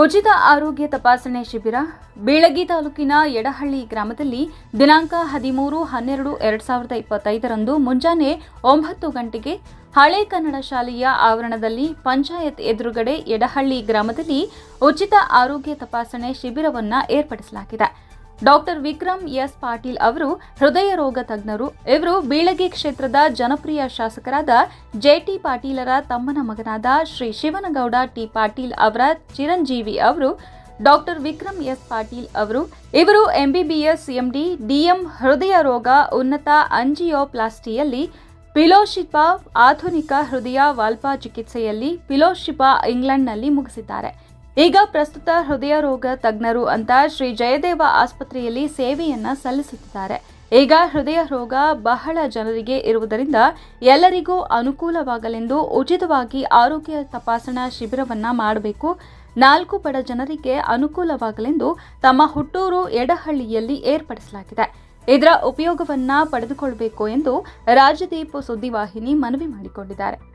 ಉಚಿತ ಆರೋಗ್ಯ ತಪಾಸಣೆ ಶಿಬಿರ, ಬೀಳಗಿ ತಾಲೂಕಿನ ಯಡಹಳ್ಳಿ ಗ್ರಾಮದಲ್ಲಿ ದಿನಾಂಕ ಹದಿಮೂರು ಹನ್ನೆರಡು ಎರಡ್ ಸಾವಿರದ ಇಪ್ಪತ್ತೈದರಂದು ಮುಂಜಾನೆ ಒಂಬತ್ತು ಗಂಟೆಗೆ ಹಳೆ ಕನ್ನಡ ಶಾಲೆಯ ಆವರಣದಲ್ಲಿ ಪಂಚಾಯತ್ ಎದುರುಗಡೆ ಯಡಹಳ್ಳಿ ಗ್ರಾಮದಲ್ಲಿ ಉಚಿತ ಆರೋಗ್ಯ ತಪಾಸಣೆ ಶಿಬಿರವನ್ನು ಏರ್ಪಡಿಸಲಾಗಿದೆ. ಡಾಕ್ಟರ್ ವಿಕ್ರಮ್ ಎಸ್ ಪಾಟೀಲ್ ಅವರು ಹೃದಯ ರೋಗ ತಜ್ಞರು. ಇವರು ಬೀಳಗಿ ಕ್ಷೇತ್ರದ ಜನಪ್ರಿಯ ಶಾಸಕರಾದ ಜೆಟಿ ಪಾಟೀಲರ ತಮ್ಮನ ಮಗನಾದ ಶ್ರೀ ಶಿವನಗೌಡ ಟಿ ಪಾಟೀಲ್ ಅವರ ಚಿರಂಜೀವಿ ಅವರು, ಡಾಕ್ಟರ್ ವಿಕ್ರಮ್ ಎಸ್ ಪಾಟೀಲ್ ಅವರು. ಇವರು ಎಂಬಿಬಿಎಸ್ ಎಂಡಿ ಡಿಎಂ ಹೃದಯ ರೋಗ, ಉನ್ನತ ಅಂಜಿಯೋಪ್ಲಾಸ್ಟಿಯಲ್ಲಿ ಪಿಲೋಶಿಪ, ಆಧುನಿಕ ಹೃದಯ ವಾಲ್ಪಾ ಚಿಕಿತ್ಸೆಯಲ್ಲಿ ಪಿಲೋಶಿಪ ಇಂಗ್ಲೆಂಡ್ನಲ್ಲಿ ಮುಗಿಸಿದ್ದಾರೆ. ಈಗ ಪ್ರಸ್ತುತ ಹೃದಯ ರೋಗ ತಜ್ಞರು ಅಂತ ಶ್ರೀ ಜಯದೇವ ಆಸ್ಪತ್ರೆಯಲ್ಲಿ ಸೇವೆಯನ್ನ ಸಲ್ಲಿಸುತ್ತಿದ್ದಾರೆ. ಈಗ ಹೃದಯ ರೋಗ ಬಹಳ ಜನರಿಗೆ ಇರುವುದರಿಂದ ಎಲ್ಲರಿಗೂ ಅನುಕೂಲವಾಗಲೆಂದು ಉಚಿತವಾಗಿ ಆರೋಗ್ಯ ತಪಾಸಣಾ ಶಿಬಿರವನ್ನ ಮಾಡಬೇಕು. ನಾಲ್ಕು ಬಡ ಜನರಿಗೆ ಅನುಕೂಲವಾಗಲೆಂದು ತಮ್ಮ ಹುಟ್ಟೂರು ಎಡಹಳ್ಳಿಯಲ್ಲಿ ಏರ್ಪಡಿಸಲಾಗಿದೆ. ಇದರ ಉಪಯೋಗವನ್ನ ಪಡೆದುಕೊಳ್ಳಬೇಕು ಎಂದು ರಾಜದೀಪ್ ಸುದ್ದಿವಾಹಿನಿ ಮನವಿ ಮಾಡಿಕೊಂಡಿದ್ದಾರೆ.